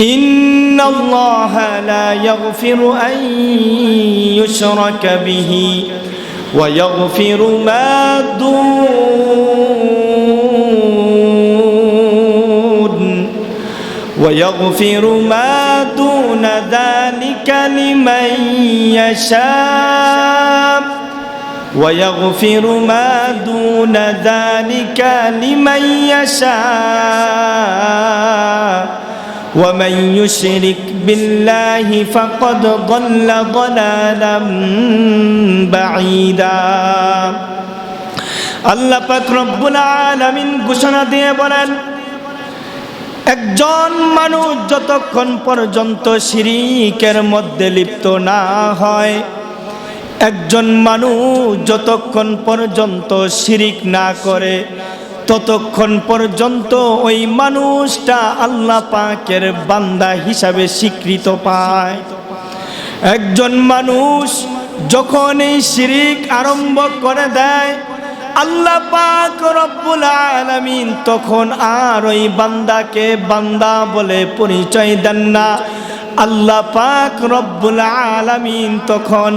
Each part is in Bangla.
إن الله لا يغفر أن يشرك به ويغفر ما دون ويغفر ما دون ذلك لمن يشاء ويغفر ما دون ذلك لمن يشاء ومن يشرك بالله فقد ضل ضلالا بعيدا আল্লাহ পাক রব্বুল আলামিন ঘোষণা দিয়ে বলেন একজন মানুষ যতক্ষণ পর্যন্ত শিরিকের মধ্যে লিপ্ত না হয় একজন মানুষ যতক্ষণ পর্যন্ত শিরিক না করে ততক্ষণ পর্যন্ত ওই মানুষটা আল্লাহ পাকের বান্দা হিসাবে স্বীকৃত পায়। একজন মানুষ যখন এই শিরিক আরম্ভ করে দেয়, আল্লাহ পাক রব্বুল আলামিন তখন আর ওই বান্দাকে বান্দা বলে পরিচয় দেন না। আল্লাহ পাক রব্বুল আলামিন তখন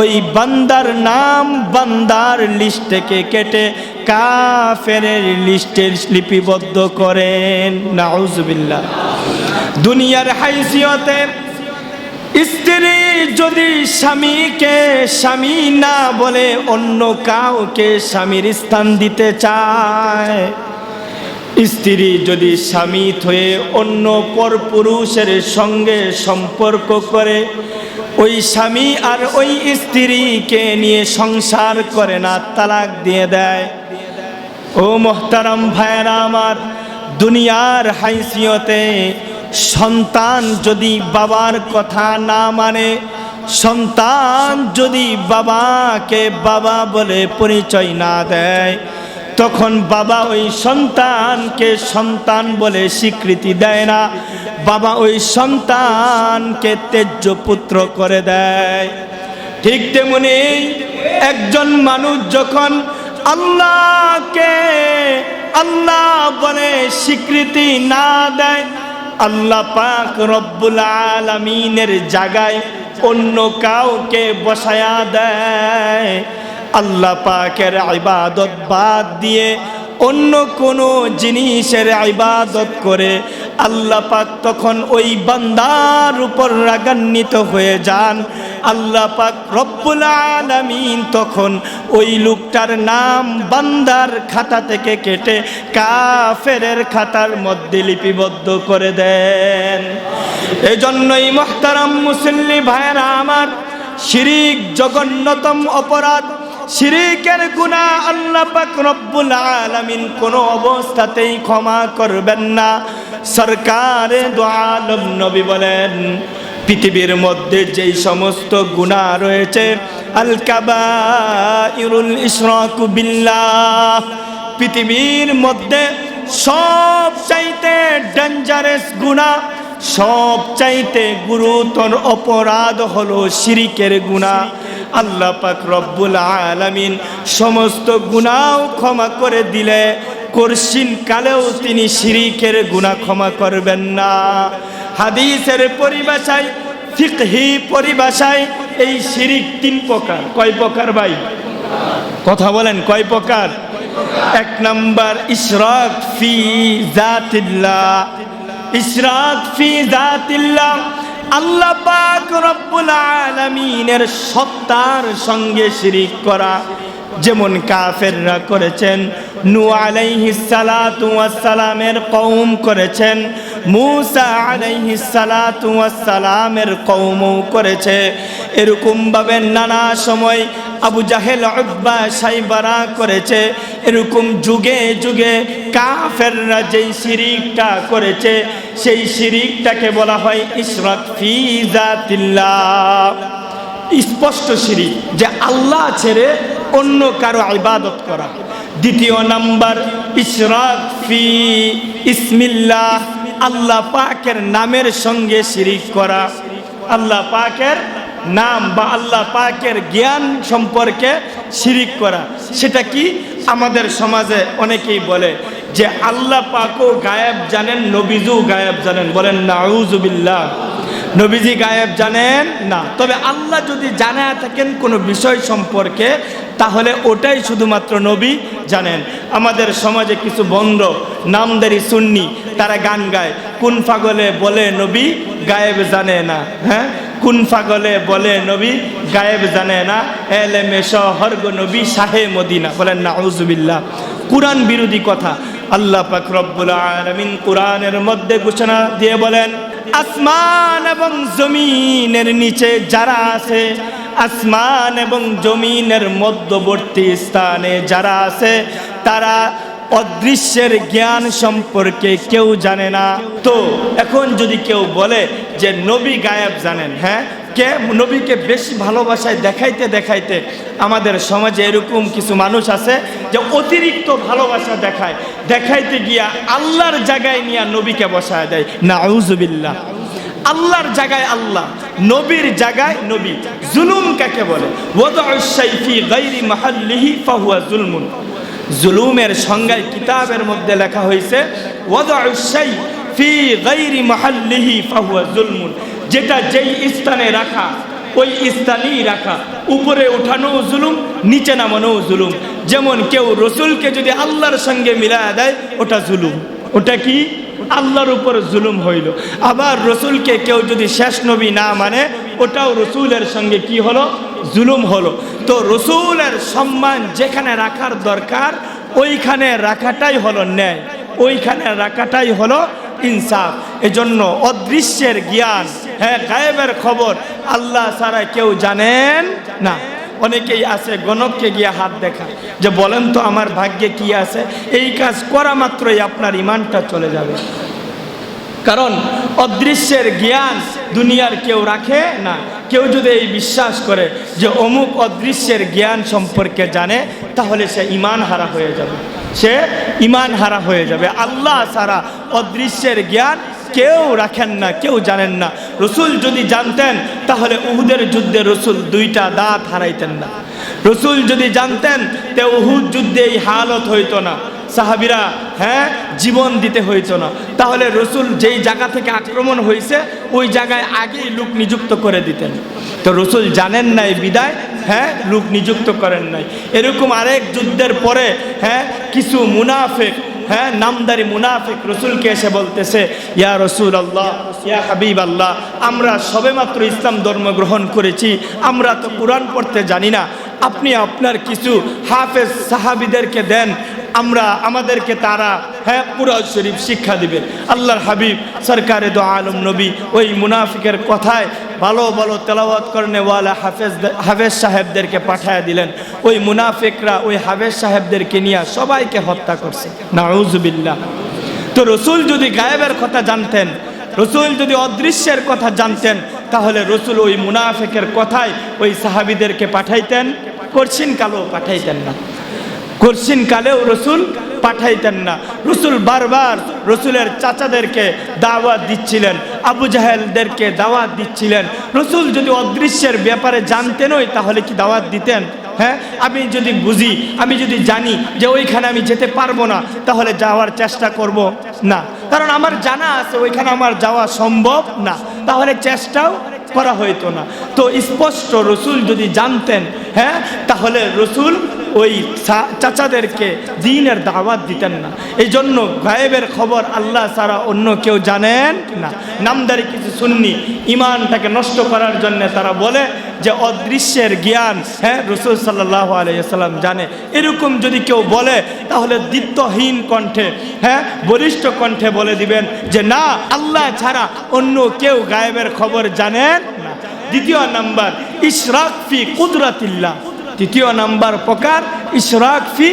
ওই বান্দার নাম বান্দার লিস্ট থেকে কেটে কাফেরের লিস্টের লিপিবদ্ধ করেন। নাউজবিল্লা দুনিয়ার হাইসিয়তে স্ত্রী যদি স্বামীকে স্বামী না বলে অন্য কাউকে স্বামীর স্থান দিতে চায় স্ত্রী যদি স্বামী হয়ে অন্য পরপুরুষের সঙ্গে সম্পর্ক করে, ওই স্বামী আর ওই স্ত্রীকে নিয়ে সংসার করে না, তালাক দিয়ে দেয়। ও মোহতারাম ভাইরা আমার, দুনিয়ার হাইসিয়তে সন্তান যদি বাবার কথা না মানে সন্তান যদি বাবাকে বাবা বলে পরিচয় না দেয় তখন বাবা ওই সন্তানকে সন্তান বলে স্বীকৃতি দেয় না। বাবা ওই সন্তানকে তেজ্য পুত্র করে দেয়। ঠিক তেমনি একজন মানুষ যখন আল্লাহকে আল্লাহ বলে স্বীকৃতি না দেয়, আল্লাহ পাক রব্বুল আলমিনের জায়গায় অন্য কাউকে বসায়া দেয়। আল্লাহ পাকের ইবাদত বাদ দিয়ে অন্য কোনো জিনিসের ইবাদত করে আল্লাহ পাক তখন ওই বান্দার উপর রাগান্বিত হয়ে যান। আল্লাহ পাক রব্বুল আলামিন তখন ওই লোকটার নাম বান্দার খাতা থেকে কেটে কাফেরের খাতার মধ্যে লিপিবদ্ধ করে দেন। এজন্যই মোহতারাম মুসল্লি ভাইরা আমার শিরিক জঘন্যতম অপরাধ শিরিকের গুণা আল্লাহ পাক রব্বুল আলামিন কোনো অবস্থাতেই ক্ষমা করবেন না। সরকারে দোয়ালম নবী বলেন, পৃথিবীর মধ্যে যেই সমস্ত গুণা রয়েছে, আল কাবাইরুল ইশরাকু বিল্লাহ, পৃথিবীর মধ্যে সব চাইতে ডেঞ্জারাস গুণা সব চাইতে গুরুতর অপরাধ হলো শিরিকের গুণা আল্লাহ পাক রব্বুল আলামিন সমস্ত গুণাও ক্ষমা করে দিলে করসিন কালেও তিনি শিরিকের গুণা ক্ষমা করবেন না। হাদিসের পরিভাষায়, ফিকহি পরিভাষায় এই শিরিক তিন প্রকার। কয় প্রকার ভাই? কথা বলেন, কয় প্রকার? এক নাম্বার, ইশরাক ফি জাতিল্লাহ। ইশরাক ফি জাতিল্লাহ আল্লাহ পাক রব্বুল আলামিনের সত্তার সঙ্গে শিরিক করা, যেমন কাফেররা করেছেন নু আলাইহিস সালাতু ওয়াস সালামের কওম করেছেন মুসা ওয়াস সালামের কওমও করেছে। এরকম ভাবে নানা সময় আবু জাহেল, উতবা, সাইবারা করেছে। এরকম যুগে যুগে কাফেররা যেই শিরিকটা করেছে, সেই শিরিকটাকে বলা হয় ইশরাক ফি জাতিল্লাহ স্পষ্ট শিরিক যে আল্লাহ ছেড়ে অন্য কারও ইবাদত করা। দ্বিতীয় নাম্বার, ইশরাক ফি ইসমিল্লাহ। আল্লাহ পাকের নামের সঙ্গে শিরিক করা। আল্লাহ পাকের নাম বা আল্লাহ পাকের জ্ঞান সম্পর্কে শিরিক করা। সেটা কি? আমাদের সমাজে অনেকেই বলে যে, আল্লাহ পাকও গায়েব জানেন নবীজু গায়েব জানেন। বলেন নাউজুবিল্লাহ নবীজি গায়েব জানেন না। তবে আল্লাহ যদি জানা থাকেন কোনো বিষয় সম্পর্কে, তাহলে ওটাই শুধুমাত্র নবী জানেন। আমাদের সমাজে কিছু বন্ধ, নামদারি সুন্নি, তারা গান গায়। কোন পাগলে বলে নবী, গায়েব জানে না। হ্যাঁ? কোন পাগলে বলে নবী, গায়েব জানে না। এলে মেশ হর্গ নবী, শাহে মদিনা। বলেন না আউজুবিল্লাহ কোরআন বিরোধী কথা। আল্লাহ পাক রব্বুল আলামিন কোরআনের মধ্যে ঘোষণা দিয়ে বলেন আসমান এবং জমিনের নিচে যারা আছে, আসমান এবং জমিনের মধ্যবর্তী স্থানে যারা আছে, তারা অদৃশ্যের জ্ঞান সম্পর্কে কেউ জানে না। তো এখন যদি কেউ বলে যে নবী গায়েব জানেন হ্যাঁ? কে নবীকে বেশি ভালোবাসায় দেখাইতে দেখাইতে আমাদের সমাজে এরকম কিছু মানুষ আছে যে অতিরিক্ত ভালোবাসা দেখায়। দেখাইতে গিয়া আল্লাহর জায়গায় নিয়ে নবীকে বসায় দেয়। না আউজুবিল্লাহ আল্লাহর জায়গায় আল্লাহ, নবীর জায়গায় নবী। জুলুম কাকে বলে? জুলমুন। জুলুমের সংজ্ঞায় কিতাবের মধ্যে লেখা হয়েছে ফি গায়রি মাহাল্লিহি ফাহুয়া জুলমুন। যেটা যেই স্থানে রাখা, ওই স্থানেই রাখা। উপরে উঠানো জুলুম, নিচে নামানো জুলুম। যেমন কেউ রসুলকে যদি আল্লাহর সঙ্গে মিলায় দেয়, ওটা জুলুম। ওটা কি? আল্লাহর উপর জুলুম হইল। আবার রসুলকে কেউ যদি শেষ নবী না মানে ওটাও রসুলের সঙ্গে কি হলো? জুলুম হলো। তো রসুলের সম্মান যেখানে রাখার দরকার, ওইখানে রাখাটাই হলো ন্যায়। ওইখানে রাখাটাই হলো ইনসাফ। এজন্য অদৃশ্যের জ্ঞান হ্যাঁ গায়েবের খবর আল্লাহ ছাড়া কেউ জানেন না। অনেকেই আছে, গণককে গিয়ে হাত দেখা যে বলেন তো আমার ভাগ্যে কি আছে? এই কাজ করা মাত্রই আপনার ইমানটা চলে যাবে। কারণ অদৃশ্যের জ্ঞান দুনিয়ার কেউ রাখে না। কেউ যদি এই বিশ্বাস করে যে অমুক অদৃশ্যের জ্ঞান সম্পর্কে জানে, তাহলে সে ইমান হারা হয়ে যাবে। সে ইমান হারা হয়ে যাবে। আল্লাহ সারা অদৃশ্যের জ্ঞান কেউ রাখেন না, কেউ জানেন না। রসুল যদি জানতেন, তাহলে উহুদের যুদ্ধে রসুল দুইটা দাঁত হারাইতেন না। রসুল যদি জানতেন, তে উহুদ যুদ্ধে এই হালত হইতো না। সাহাবিরা হ্যাঁ জীবন দিতে হইতো না। তাহলে রসুল যেই জায়গা থেকে আক্রমণ হয়েছে ওই জায়গায় আগেই লোক নিযুক্ত করে দিতেন। তো রসুল জানেন নাই বিদায় হ্যাঁ লোক নিযুক্ত করেন নাই। এরকম আরেক যুদ্ধের পরে হ্যাঁ কিছু মুনাফেক হ্যাঁ নামদারি মুনাফিক রসুলকে এসে বলতেছে, ইয়া রসুল আল্লাহ ইয়া হাবিব আল্লাহ আমরা সবেমাত্র ইসলাম ধর্ম গ্রহণ করেছি, আমরা তো কোরআন পড়তে জানি না। আপনি আপনার কিছু হাফেজ সাহাবিদেরকে দেন, আমরা আমাদেরকে তারা হ্যাঁ কুরআন শরীফ শিক্ষা দিবেন। আল্লাহর হাবিব, সরকারে দো আলম নবী, ওই মুনাফিকের কথায় ভালো ভালো তেলাওয়াত করেনেওয়ালা হাফেজ হাফেজ সাহেবদেরকে পাঠায় দিলেন। ওই মুনাফিকরা ওই হাফেজ সাহেবদেরকে নিয়ে সবাইকে হত্যা করছে। নাউজুবিল্লাহ। তো রসুল যদি গায়েবের কথা জানতেন, রসুল যদি অদৃশ্যের কথা জানতেন, তাহলে রসুল ওই মুনাফেকের কথায় ওই সাহাবিদেরকে পাঠাইতেন করছিন কালো পাঠাইতেন না। করছিন কালেও রসুল পাঠাইতেন না। রসুল বারবার রসুলের চাচাদেরকে দাওয়াত দিচ্ছিলেন, আবু জাহেলদেরকে দাওয়াত দিচ্ছিলেন। রসুল যদি অদৃশ্যের ব্যাপারে জানতেনই তাহলে কি দাওয়াত দিতেন? হ্যাঁ? আমি যদি বুঝি, আমি যদি জানি যে ওইখানে আমি যেতে পারব না, তাহলে যাওয়ার চেষ্টা করব না। কারণ আমার জানা আছে, ওইখানে আমার যাওয়া সম্ভব না। তাহলে চেষ্টাও করা হইতো না। তো স্পষ্ট রসুল যদি জানতেন হ্যাঁ? তাহলে রসুল ওই চাচাদেরকে দিনের দাওয়াত দিতেন না। এই জন্য গায়েবের খবর আল্লাহ ছাড়া অন্য কেউ জানেন না। নামদারি কিছু শুননি ইমানটাকে নষ্ট করার জন্য তারা বলে যে, অদৃশ্যের জ্ঞান হ্যাঁ রসুল সাল্লাহ আলাইসাল্লাম জানে। এরকম যদি কেউ বলে, তাহলে দ্বিত্বহীন কণ্ঠে হ্যাঁ বলিষ্ঠ কণ্ঠে বলে দিবেন যে, না, আল্লাহ ছাড়া অন্য কেউ গায়েবের খবর জানেন না। দ্বিতীয় নাম্বার, ইশরাক ফি কুদরাতিল্লাহ। তৃতীয় নাম্বার প্রকার ইসরাক ফি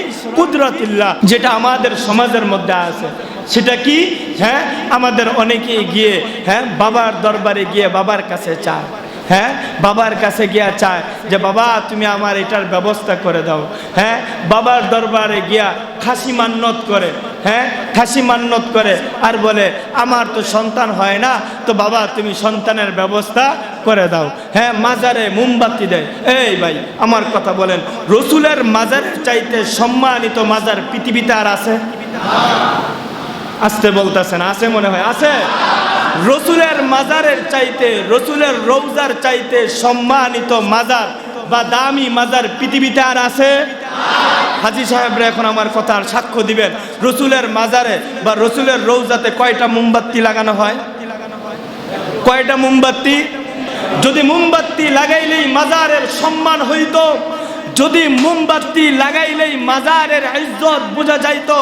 যেটা আমাদের সমাজের মধ্যে আছে। সেটা কি? হ্যাঁ আমাদের অনেকে গিয়ে হ্যাঁ বাবার দরবারে গিয়ে বাবার কাছে চায়। হ্যাঁ? বাবার কাছে গিয়া চায় যে, বাবা, তুমি আমার এটার ব্যবস্থা করে দাও। হ্যাঁ? বাবার দরবারে গিয়া খাসি মান্নত করে হ্যাঁ? খাসি মান্নত করে আর বলে, আমার তো সন্তান হয় না, তো বাবা, তুমি সন্তানের ব্যবস্থা করে দাও। হ্যাঁ মাজারে মোমবাতি দেয়। এই ভাই, আমার কথা বলেন, রসুলের মাজারের চাইতে সম্মানিত মাজার পৃথিবীতে আর আছে? আসতে বলতেছেন আছে মনে হয়, আছে? রসুলের মাজারের চাইতে, রসুলের রৌজার চাইতে সম্মানিত মাজার বা দামি মাজার পৃথিবীতে আর আছে? হাজি সাহেবরা এখন আমার কথার সাক্ষ্য দিবেন। রসুলের মাজারে বা রসুলের রৌজাতে কয়টা মোমবাতি লাগানো হয়? কয়টা মোমবাতি? যদি মোমবাতি লাগাইলেই মাজারের সম্মান হইত, যদি মোমবাতি লাগাইলেই মাজারের ইজ্জত বোঝা যাইতো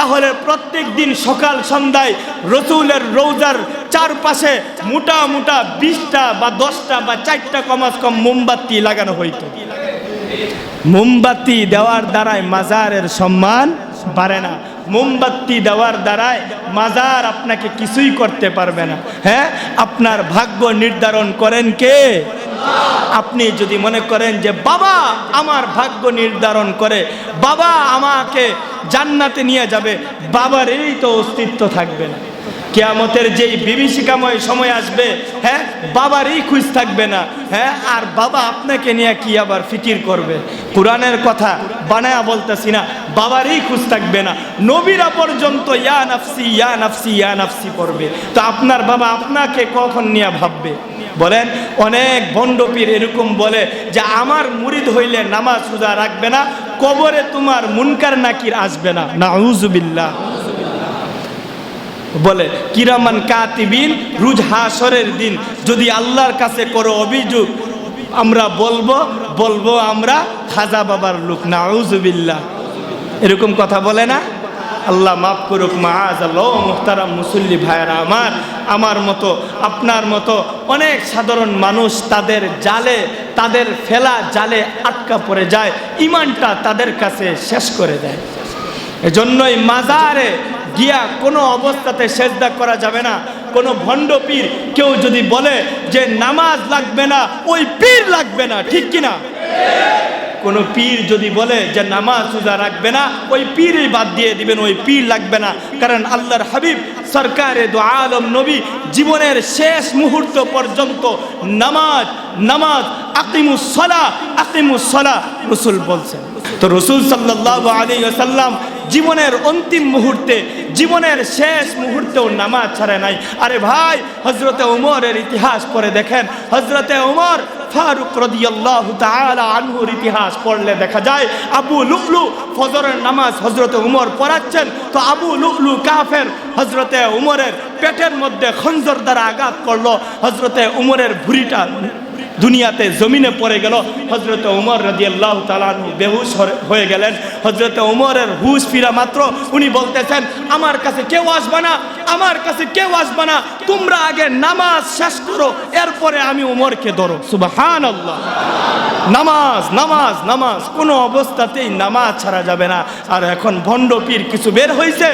তাহলে প্রত্যেক দিন সকাল সন্ধ্যায় রসুলের রৌজার চারপাশে মোটা মোটা বিশটা বা দশটা বা চারটা কমাস কম মোমবাতি লাগানো হইতো। মোমবাতি দেওয়ার দ্বারাই মাজারের সম্মান বাড়ে না। মোমবাতি দেওয়ার দ্বারায় মাজার আপনাকে কিছুই করতে পারবে না। হ্যাঁ? আপনার ভাগ্য নির্ধারণ করেন কে? আপনি যদি মনে করেন যে, বাবা, আমার ভাগ্য নির্ধারণ করে। বাবা, আমাকে জান্নাতে নিয়ে যাবে বাবারই তো অস্তিত্ব থাকবে না। কেয়ামতের যেই বিভীষিকাময় সময় আসবে হ্যাঁ বাবারই খুঁজ থাকবে না হ্যাঁ আর বাবা আপনাকে নিয়ে কি আবার ফিকির করবে? কোরআনের কথা বানায়া বলতেছি না, বাবারই খুঁজ থাকবে না। নবীরা পর্যন্ত ইয়া নাফসি ইয়া নাফসি ইয়া নাফসি পড়বে। তো আপনার বাবা আপনাকে কখন নিয়ে ভাববে? বলেন, অনেক ভণ্ডপীর এরকম বলে যে, আমার মুরিদ হইলে নামাজ রোজা রাখবে না কবরে তোমার মুনকার নাকির আসবে না। না উজুবিল্লাহ বলে, কিরামান কাতিবিন, রুজ হাসরের দিন। যদি আল্লাহর কাছে করো অভিযোগ, আমরা বলব বলব আমরা খাজা বাবার লোক। না উজুবিল্লাহ এরকম কথা বলে না? আল্লাহ মাফ করুক মাহাজ আল্লাহ মুখতারাম মুসল্লি ভাইয়েরা আমার আমার মতো, আপনার মতো অনেক সাধারণ মানুষ তাদের জালে, তাদের ফেলা জালে আটকা পড়ে যায়, ইমানটা তাদের কাছে শেষ করে দেয়। এজন্যই মাজারে গিয়া কোনো অবস্থাতে সেজদা করা যাবে না। কোনো ভণ্ড পীর কেউ যদি বলে যে, নামাজ লাগবে না, ওই পীর লাগবে না। ঠিক কিনা? কোনো পীর যদি বলে যে নামাজ রোজা রাখবে না, ওই পীরই বাদ দিয়ে দিবেন, ওই পীর লাগবে না। কারণ আল্লাহর হাবিব, সরকারে দো আলম নবী, জীবনের শেষ মুহূর্ত পর্যন্ত নামাজ নামাজ আকিমুসলা আকিমুসলা আকিমুস সলা রসুল বলছেন। তো রসুল সাল্লাহ আলী সাল্লাম জীবনের অন্তিম মুহূর্তে, জীবনের শেষ মুহূর্তেও নামাজ ছাড়ে নাই। আরে ভাই হজরতে উমরের ইতিহাস পড়ে দেখেন। হজরতে উমর ফারুক রদিয়াল্লাহ তাআলা আনহুর ইতিহাস পড়লে দেখা যায়, আবু লুকলু ফজরের নামাজ হজরতে উমর পড়াচ্ছেন। তো আবু লুকলু কাফের হজরতে উমরের পেটের মধ্যে খঞ্জর দ্বারা আঘাত করল। হজরতে উমরের ভুঁড়িটা দুনিয়াতে জমিনে পড়ে গেল। হজরত উমর রাজি আল্লাহ তালানু বেহুশ হয়ে গেলেন। হজরত উমরের হুশ ফিরা মাত্র। উনি বলতেছেন, আমার কাছে কেউ আসবে না, আমার কাছে কেউ আসবে না। তোমরা আগে নামাজ শেষ করো, এরপরে আমি উমরকে ধরো। সুবাহান আল্লাহ নামাজ নামাজ নামাজ। কোনো অবস্থাতেই নামাজ ছাড়া যাবে না। আর এখন ভণ্ড পীর কিছু বের হয়েছে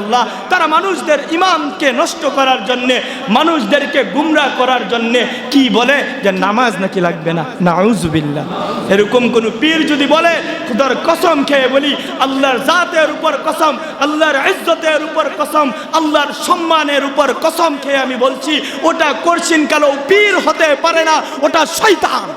আল্লাহ তারা মানুষদের ইমামকে নষ্ট করার জন্যে, মানুষদেরকে গুমরা করার জন্যে কি বলে যে নামাজ নাকি লাগবে না। নাউজুবিল্লা এরকম কোন পীর যদি বলে, খুদার কসম খেয়ে বলি, আল্লাহর জাতের উপর কসম, আল্লাহর ইজ্জতের উপর কসম, আল্লাহর সম্মানের উপর কসম খেয়ে আমি বলছি, ওটা করছিন কালো পীর হতে পারে না, ওটা শয়তান।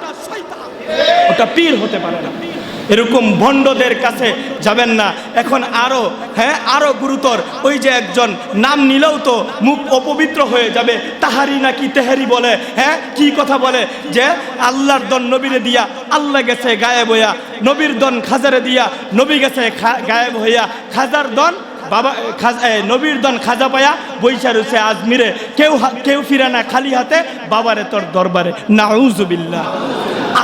ওটা পীর হতে পারে না। এরকম ভণ্ডদের কাছে যাবেন না। এখন আরও হ্যাঁ আরও গুরুতর। ওই যে একজন নাম নিলেও তো মুখ অপবিত্র হয়ে যাবে। তাহারি নাকি তেহারি বলে হ্যাঁ কি কথা বলে? যে আল্লাহর দন নবীরে দিয়া আল্লাহ গেছে গায়েব হইয়া, নবীর দন খাজারে দিয়া নবী গেছে গায়েব হইয়া, খাজার দন বাবা নবীর দন খাজা পায়া বৈশা রয়েছে আজমিরে। কেউ কেউ ফিরে না খালি হাতে, বাবারে তোর দরবারে। নাউজুবিল্লাহ।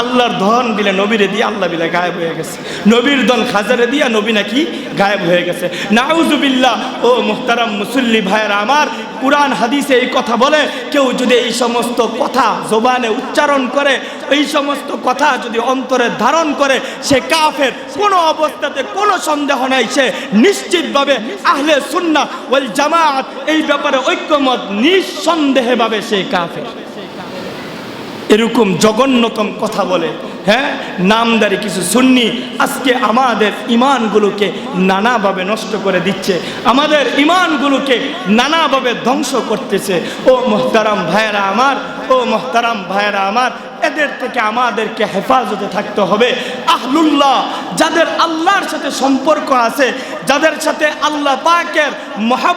আল্লাহর ধন দিলে নবীরে দিয়ে আল্লাহ বিলে গায়েব হয়ে গেছে। নবীর দন খাজারে দিয়া নবী নাকি গায়েব হয়ে গেছে। নাউজুবিল্লাহ, ও মুহতারাম মুসল্লি ভাইয়েরা আমার, কোরআন, হাদিসে এই কথা বলে, কেউ যদি এই সমস্ত কথা জবানে উচ্চারণ করে, এই সমস্ত কথা যদি অন্তরে ধারণ করে, সে কাফের, কোনো অবস্থাতে কোনো সন্দেহ নাই, সে নিশ্চিতভাবে আহলে সুন্না ওয়াল জামাত, এই ব্যাপারে ঐক্যমত নিঃসন্দেহভাবে সে কাফের। এরকম জঘন্যতম কথা বলে হ্যাঁ? নামদারি কিছু সুন্নি আজকে আমাদের ইমানগুলোকে নানাভাবে নষ্ট করে দিচ্ছে। আমাদের ইমানগুলোকে নানাভাবে ধ্বংস করতেছে। ও মোহতারাম ভাইয়েরা আমার, ও মোহতারাম ভাইয়েরা আমার, এদের থেকে আমাদেরকে হেফাজতে থাকতে হবে। আহলুল্লাহ, যাদের আল্লাহর সাথে সম্পর্ক আছে, যাদের সাথে আল্লাহ পাকের মহাব